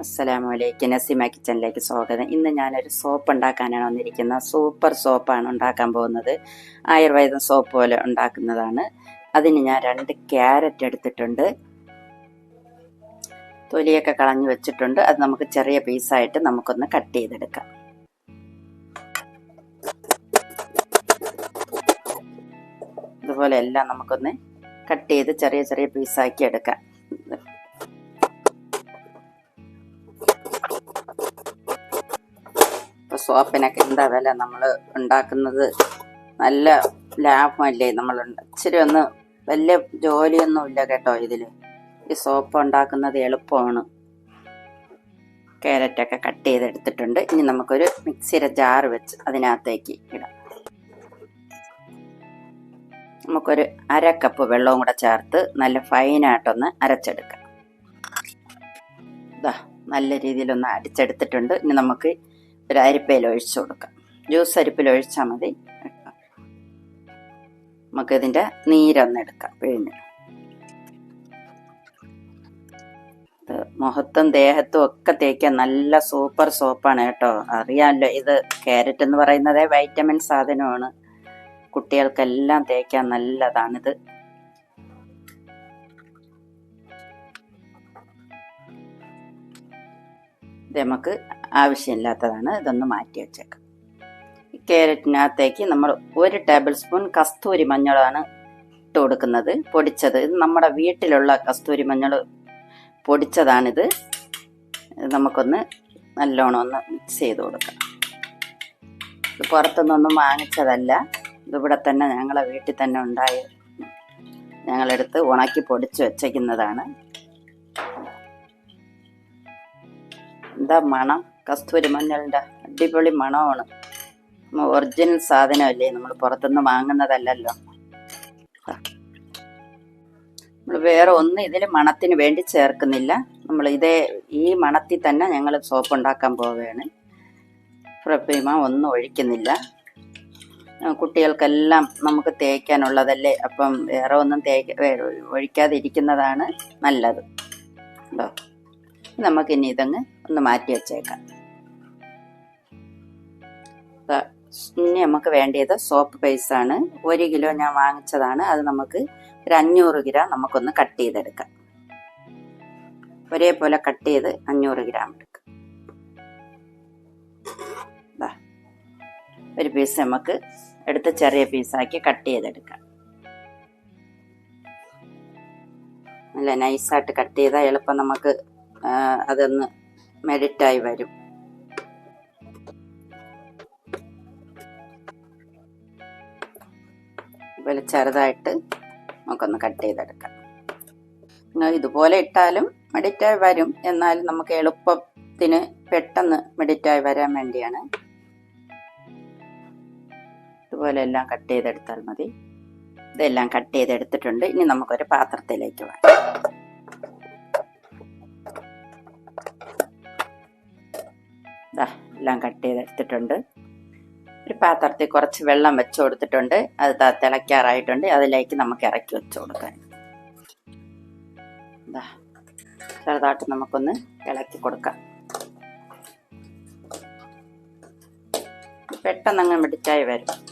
അസ്സലാമു അലൈക്കും. നസീമ കിച്ചണിലേക്ക് സ്വാഗതം. ഇന്ന് ഞാനൊരു സോപ്പ് ഉണ്ടാക്കാനാണ് വന്നിരിക്കുന്നത്. സൂപ്പർ സോപ്പാണ് ഉണ്ടാക്കാൻ പോകുന്നത്. ആയുർവേദം സോപ്പ് പോലെ ഉണ്ടാക്കുന്നതാണ്. അതിന് ഞാൻ രണ്ട് ക്യാരറ്റ് എടുത്തിട്ടുണ്ട്. തൊലിയൊക്കെ കളഞ്ഞു വെച്ചിട്ടുണ്ട്. അത് നമുക്ക് ചെറിയ പീസായിട്ട് നമുക്കൊന്ന് കട്ട് ചെയ്തെടുക്കാം. ഇതുപോലെ എല്ലാം നമുക്കൊന്ന് കട്ട് ചെയ്ത് ചെറിയ ചെറിയ പീസാക്കി എടുക്കാം. ഇപ്പൊ സോപ്പിനൊക്കെ എന്താ വില? നമ്മൾ ഉണ്ടാക്കുന്നത് നല്ല ലാഭമല്ലേ നമ്മൾ ഇച്ചിരി ഒന്ന് വലിയ ജോലിയൊന്നും ഇല്ല കേട്ടോ ഇതിൽ ഈ സോപ്പ് ഉണ്ടാക്കുന്നത് എളുപ്പമാണ്. ക്യാരറ്റൊക്കെ കട്ട് ചെയ്തെടുത്തിട്ടുണ്ട്. ഇനി നമുക്കൊരു മിക്സിയുടെ ജാർ വെച്ച് അതിനകത്തേക്ക് ഇടാം. നമുക്കൊരു അര കപ്പ് വെള്ളവും കൂടെ ചേർത്ത് നല്ല ഫൈനായിട്ടൊന്ന് അരച്ചെടുക്കാം. ഇതാ നല്ല രീതിയിലൊന്ന് അടിച്ചെടുത്തിട്ടുണ്ട്. ഇനി നമുക്ക് ഒരു അരിപ്പയിൽ ഒഴിച്ചു കൊടുക്കാം. ജ്യൂസ് അരിപ്പിൽ ഒഴിച്ചാൽ മതി. നമുക്കിതിന്റെ നീരൊന്ന് എടുക്കാം പിഴിഞ്ഞ്. ഇത് മുഖത്തും ദേഹത്തും ഒക്കെ തേക്കാൻ നല്ല സൂപ്പർ സോപ്പാണ് കേട്ടോ. അറിയാമല്ലോ ഇത് ക്യാരറ്റ് എന്ന് പറയുന്നതേ വൈറ്റമിൻ സാധനമാണ്. കുട്ടികൾക്കെല്ലാം തേക്കാൻ നല്ലതാണിത്. നമുക്ക് ആവശ്യമില്ലാത്തതാണ് ഇതൊന്ന് മാറ്റി വെച്ചേക്കാം. ക്യാരറ്റിനകത്തേക്ക് നമ്മൾ ഒരു ടേബിൾ സ്പൂൺ കസ്തൂരി മഞ്ഞളാണ് ഇട്ട് കൊടുക്കുന്നത്. പൊടിച്ചത് ഇത് നമ്മുടെ വീട്ടിലുള്ള കസ്തൂരി മഞ്ഞൾ പൊടിച്ചതാണിത്. നമുക്കൊന്ന് നല്ലോണം ഒന്ന് മിക്സ് ചെയ്ത് കൊടുക്കാം ഇത് പുറത്തുനിന്നൊന്നും വാങ്ങിച്ചതല്ല. ഇതിവിടെ തന്നെ ഞങ്ങളെ വീട്ടിൽ തന്നെ ഉണ്ടായ. ഞങ്ങളെടുത്ത് ഉണക്കി പൊടിച്ച് വെച്ചേക്കുന്നതാണ്. എന്താ മണം? കസ്തൂരി മഞ്ഞളിന്റെ അടിപൊളി മണമാണ്. ഒറിജിനൽ സാധനമല്ലേ? നമ്മൾ പുറത്തുനിന്ന് വാങ്ങുന്നതല്ലല്ലോ. നമ്മൾ വേറെ ഒന്നും ഇതിൽ മണത്തിന് വേണ്ടി ചേർക്കുന്നില്ല. നമ്മൾ ഇതേ ഈ മണത്തിൽ തന്നെ ഞങ്ങൾ സോപ്പ് ഉണ്ടാക്കാൻ പോവുകയാണ്. പ്രപ്പിമ ഒന്നും ഒഴിക്കുന്നില്ല. കുട്ടികൾക്കെല്ലാം നമുക്ക് തേക്കാനുള്ളതല്ലേ? അപ്പം വേറെ ഒന്നും തേക്ക ഒഴിക്കാതിരിക്കുന്നതാണ് നല്ലത്. കേട്ടോ നമുക്കിനി ഇതങ്ങ് ഒന്ന് മാറ്റി വെച്ചേക്കാം. ഇനി നമുക്ക് വേണ്ടിയത് സോപ്പ് പേസ്റ്റാണ് ഒരു കിലോ ഞാൻ വാങ്ങിച്ചതാണ്. അത് നമുക്ക് ഒരു അഞ്ഞൂറ് ഗ്രാം നമുക്കൊന്ന് കട്ട് ചെയ്തെടുക്കാം. ഒരേപോലെ കട്ട് ചെയ്ത് അഞ്ഞൂറ് ഗ്രാം എടുക്കാം. ഒരു പീസ് നമുക്ക് എടുത്ത് ചെറിയ പീസാക്കി കട്ട് ചെയ്തെടുക്കാം. നല്ല നൈസായിട്ട് കട്ട് ചെയ്താൽ എളുപ്പം നമുക്ക് അതൊന്ന് മെഡിറ്റായി വരും. ഇതുപോലെ ചെറുതായിട്ട് നമുക്കൊന്ന് കട്ട് ചെയ്തെടുക്കാം. പിന്നെ ഇതുപോലെ ഇട്ടാലും മെഡിറ്റായി വരും. എന്നാലും നമുക്ക് എളുപ്പത്തിന് പെട്ടെന്ന് മെഡിറ്റായി വരാൻ വേണ്ടിയാണ്. ഇതുപോലെ എല്ലാം കട്ട് ചെയ്തെടുത്താൽ മതി. ഇതെല്ലാം കട്ട് ചെയ്തെടുത്തിട്ടുണ്ട്. ഇനി നമുക്കൊരു പാത്രത്തിലേക്ക് വേണം എല്ലാം കട്ട് ചെയ്തെടുത്തിട്ടുണ്ട്. ഒരു പാത്രത്തിൽ കുറച്ച് വെള്ളം വെച്ച് കൊടുത്തിട്ടുണ്ട്. അത് തിളയ്ക്കാറായിട്ടുണ്ട്. അതിലേക്ക് നമുക്ക് ഇറക്കി വെച്ച് കൊടുക്കാൻ ചെറുതായിട്ട് നമുക്കൊന്ന് ഇളക്കി കൊടുക്കാം. പെട്ടെന്ന് അങ്ങ് മിടിച്ചായി വരും.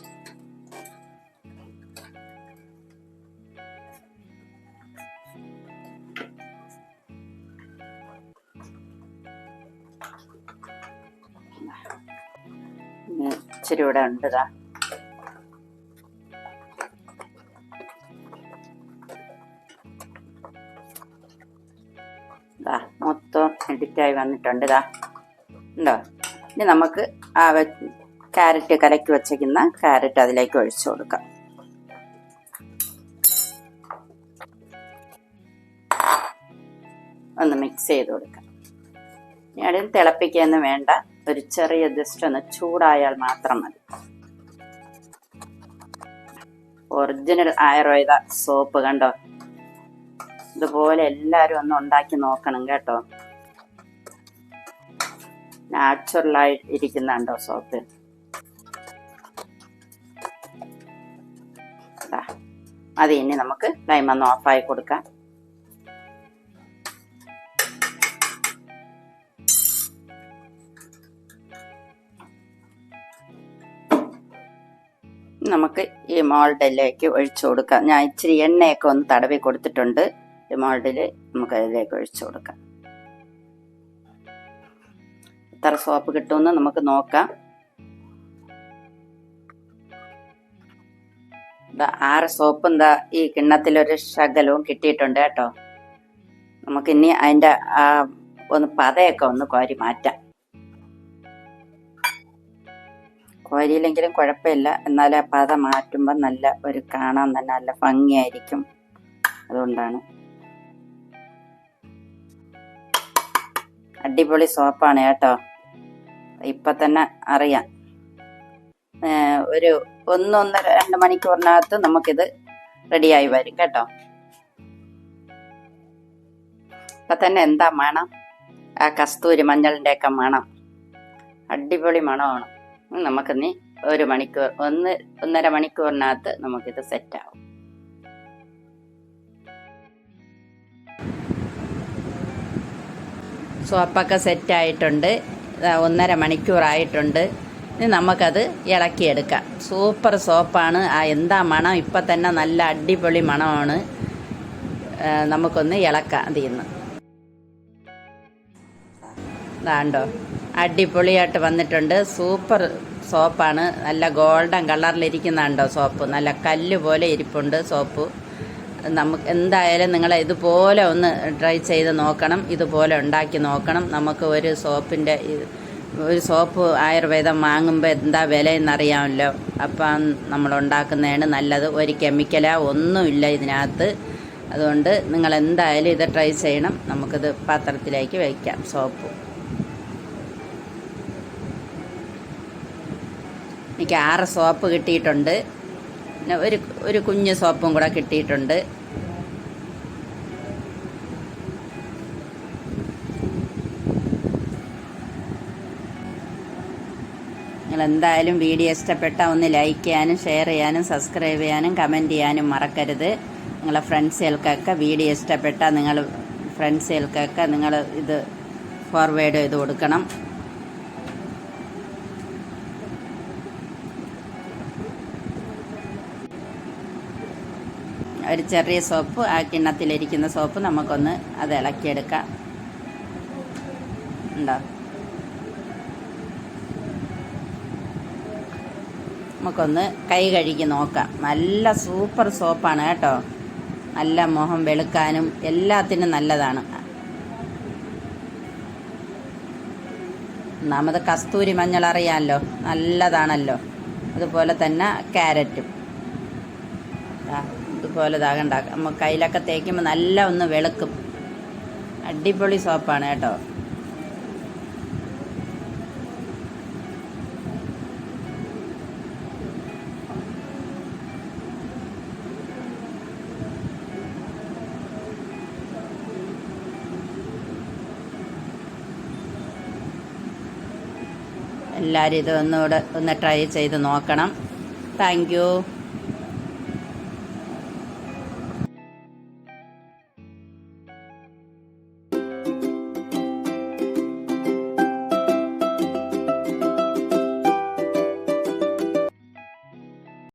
ഇച്ചിരി ഇവിടെ ഉണ്ട് ഇതാ മൊത്തം എഡിറ്റായി വന്നിട്ടുണ്ട് ഇതാ ഉണ്ടോ? ഇനി നമുക്ക് ആ ക്യാരറ്റ് കലക്കി വെച്ചേക്കുന്ന ക്യാരറ്റ് അതിലേക്ക് ഒഴിച്ചു കൊടുക്കാം. ഒന്ന് മിക്സ് ചെയ്ത് കൊടുക്കാം. ഞാൻ തിളപ്പിക്കൊന്നും വേണ്ട. ഒരു ചെറിയ ജസ്റ്റ് ഒന്ന് ചൂടായാൽ മാത്രം മതി. ഒറിജിനൽ ആയുർവേദ സോപ്പ് കണ്ടോ? ഇതുപോലെ എല്ലാവരും ഒന്ന് ഉണ്ടാക്കി നോക്കണം കേട്ടോ. നാച്ചുറലായി ഇരിക്കുന്നുണ്ടോ സോപ്പ് അത് ഇനി നമുക്ക് ലൈമൊന്ന് ഓഫായി കൊടുക്കാം. നമുക്ക് ഈ മോൾഡിലേക്ക് ഒഴിച്ചു കൊടുക്കാം. ഞാൻ ഇച്ചിരി എണ്ണയൊക്കെ ഒന്ന് തടവി കൊടുത്തിട്ടുണ്ട്. ഈ മോൾഡിൽ നമുക്ക് അതിലേക്ക് ഒഴിച്ചു കൊടുക്കാം. എത്ര സോപ്പ് കിട്ടുമെന്ന് നമുക്ക് നോക്കാം. ആറ് സോപ്പ് എന്താ ഈ കിണ്ണത്തിലൊരു ശകലവും കിട്ടിയിട്ടുണ്ട് കേട്ടോ. നമുക്കിനി അതിന്റെ ഒന്ന് പതയൊക്കെ ഒന്ന് കോരി മാറ്റാം. കോരിയില്ലെങ്കിലും കുഴപ്പമില്ല. എന്നാൽ ആ പത മാറ്റുമ്പോൾ നല്ല ഒരു കാണാൻ തന്നെ നല്ല ഭംഗിയായിരിക്കും. അതുകൊണ്ടാണ്. അടിപൊളി സോപ്പാണ് കേട്ടോ. ഇപ്പം തന്നെ അറിയാം. ഒരു ഒന്നൊന്നര രണ്ട് മണിക്കൂറിനകത്ത് നമുക്കിത് റെഡിയായി വരും കേട്ടോ. ഇപ്പം തന്നെ എന്താ മണം? ആ കസ്തൂരി മഞ്ഞളിന്റെയൊക്കെ മണം. അടിപൊളി മണമാണ്. നമുക്കിനി ഒരു മണിക്കൂർ ഒന്ന് ഒന്നര മണിക്കൂറിനകത്ത് നമുക്കിത് സെറ്റാവും. സോപ്പൊക്കെ സെറ്റായിട്ടുണ്ട്. ആയിട്ടുണ്ട് ഒന്നര മണിക്കൂറായിട്ടുണ്ട്. ഇനി നമുക്കത് ഇളക്കിയെടുക്കാം. സൂപ്പർ സോപ്പാണ്. ആ എന്താ മണം? ഇപ്പം തന്നെ നല്ല അടിപൊളി മണമാണ്. നമുക്കൊന്ന് ഇളക്കാം അതിൽ നിന്ന് അടിപൊളിയായിട്ട് വന്നിട്ടുണ്ട്. സൂപ്പർ സോപ്പാണ്. നല്ല ഗോൾഡൻ കളറിലിരിക്കുന്നുണ്ടോ സോപ്പ്? നല്ല കല്ല് പോലെ ഇരിപ്പുണ്ട് സോപ്പ്. നമുക്ക് എന്തായാലും നിങ്ങൾ ഇതുപോലെ ഒന്ന് ട്രൈ ചെയ്ത് നോക്കണം. ഇതുപോലെ ഉണ്ടാക്കി നോക്കണം. നമുക്ക് ഒരു സോപ്പിന്റെ ഒരു സോപ്പ് ആയുർവേദം വാങ്ങുമ്പോൾ എന്താ വിലയെന്നറിയാമല്ലോ. അപ്പം നമ്മൾ ഉണ്ടാക്കുന്നതാണ് നല്ലത്. ഒരു കെമിക്കലാ ഒന്നുമില്ല ഇതിനകത്ത്. അതുകൊണ്ട് നിങ്ങൾ എന്തായാലും ഇത് ട്രൈ ചെയ്യണം. നമുക്കിത് പാത്രത്തിലേക്ക് വയ്ക്കാം സോപ്പ്. എനിക്ക് ആറ് സോപ്പ് കിട്ടിയിട്ടുണ്ട്. പിന്നെ ഒരു ഒരു കുഞ്ഞ് സോപ്പും കൂടെ കിട്ടിയിട്ടുണ്ട്. നിങ്ങൾ എന്തായാലും വീഡിയോ ഇഷ്ടപ്പെട്ട ഒന്ന് ലൈക്ക് ചെയ്യാനും ഷെയർ ചെയ്യാനും സബ്സ്ക്രൈബ് ചെയ്യാനും കമന്റ് ചെയ്യാനും മറക്കരുത്. നിങ്ങളെ ഫ്രണ്ട്സുകൾക്കൊക്കെ വീഡിയോ ഇഷ്ടപ്പെട്ടാൽ നിങ്ങൾ ഫ്രണ്ട്സുകൾക്കൊക്കെ നിങ്ങൾ ഇത് ഫോർവേഡ് ചെയ്ത് കൊടുക്കണം. ഒരു ചെറിയ സോപ്പ് ആ കിണ്ണത്തിലിരിക്കുന്ന സോപ്പ് നമുക്കൊന്ന് അത് ഇളക്കിയെടുക്കാം. ഉണ്ടോ? നമുക്കൊന്ന് കൈ കഴുകി നോക്കാം. നല്ല സൂപ്പർ സോപ്പാണ് കേട്ടോ. നല്ല മുഖം വെളുക്കാനും എല്ലാത്തിനും നല്ലതാണ്. ഒന്നാമത് കസ്തൂരി മഞ്ഞൾ അറിയാമല്ലോ നല്ലതാണല്ലോ. അതുപോലെ തന്നെ ക്യാരറ്റും. ദാ, ഇതുപോലെ ഇതാകണ്ട നമ്മൾ കയ്യിലൊക്കെ തേക്കുമ്പോൾ നല്ല ഒന്ന് വെളുക്കും. അടിപൊളി സോപ്പാണ് കേട്ടോ. എല്ലാവരും ഇത് ഒന്നുകൂടെ ഒന്ന് ട്രൈ ചെയ്ത് നോക്കണം. താങ്ക്